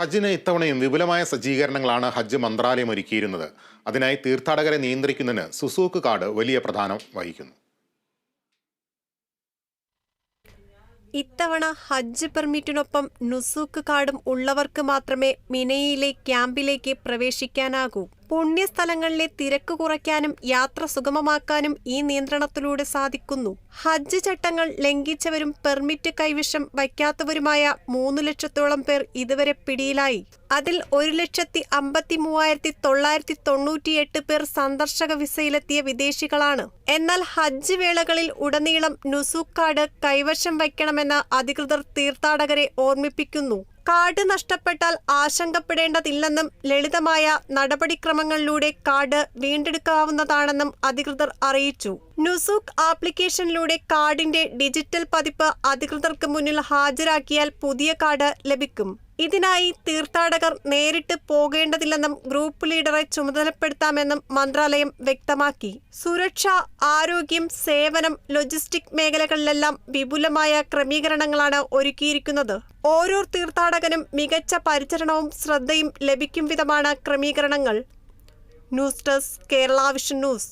ഹജ്ജിന് ഇത്തവണയും വിപുലമായ സജ്ജീകരണങ്ങളാണ് ഹജ്ജ് മന്ത്രാലയം ഒരുക്കിയിരുന്നത്. അതിനായി തീർത്ഥാടകരെ നിയന്ത്രിക്കുന്നതിന് സുസൂക്ക് കാർഡ് വലിയ പ്രധാനം വഹിക്കുന്നു. ഇത്തവണ ഹജ്ജ് പെർമിറ്റിനൊപ്പം നുസൂക്ക് കാർഡും ഉള്ളവർക്ക് മാത്രമേ മിനയിലെ ക്യാമ്പിലേക്ക് പ്രവേശിക്കാനാകൂ. പുണ്യസ്ഥലങ്ങളിലെ തിരക്ക് കുറയ്ക്കാനും യാത്ര സുഗമമാക്കാനും ഈ നിയന്ത്രണത്തിലൂടെ സാധിക്കുന്നു. ഹജ്ജ് ചട്ടങ്ങൾ ലംഘിച്ചവരും പെർമിറ്റ് കൈവശം വയ്ക്കാത്തവരുമായ മൂന്ന് ലക്ഷത്തോളം പേർ ഇതുവരെ പിടിയിലായി. അതിൽ ഒരു ലക്ഷത്തി അമ്പത്തി മൂവായിരത്തി തൊള്ളായിരത്തി തൊണ്ണൂറ്റിയെട്ട് പേർ സന്ദർശക വിസയിലെത്തിയ വിദേശികളാണ്. എന്നാൽ ഹജ്ജ് വേളകളിൽ ഉടനീളം നുസൂക്ക് കാർഡ് കൈവശം വയ്ക്കണമെന്ന് അധികൃതർ തീർത്ഥാടകരെ ഓർമ്മിപ്പിക്കുന്നു. കാർഡ് നഷ്ടപ്പെട്ടാൽ ആശങ്കപ്പെടേണ്ടതില്ലെന്നും ലളിതമായ നടപടിക്രമങ്ങളിലൂടെ കാട് വീണ്ടെടുക്കാവുന്നതാണെന്നും അധികൃതർ അറിയിച്ചു. നുസൂക്ക് ആപ്ലിക്കേഷനിലൂടെ കാർഡിന്റെ ഡിജിറ്റൽ പതിപ്പ് അധികൃതർക്ക് മുന്നിൽ ഹാജരാക്കിയാൽ പുതിയ കാർഡ് ലഭിക്കും. ഇതിനായി തീർത്ഥാടകർ നേരിട്ട് പോകേണ്ടതില്ലെന്നും ഗ്രൂപ്പ് ലീഡറെ ചുമതലപ്പെടുത്താമെന്നും മന്ത്രാലയം വ്യക്തമാക്കി. സുരക്ഷ ആരോഗ്യം സേവനം ലോജിസ്റ്റിക് മേഖലകളിലെല്ലാം വിപുലമായ ക്രമീകരണങ്ങളാണ് ഒരുക്കിയിരിക്കുന്നത്. ഓരോ തീർത്ഥാടകനും മികച്ച പരിചരണവും ശ്രദ്ധയും ലഭിക്കും വിധമാണ് ക്രമീകരണങ്ങൾ. News desk Kerala vision news.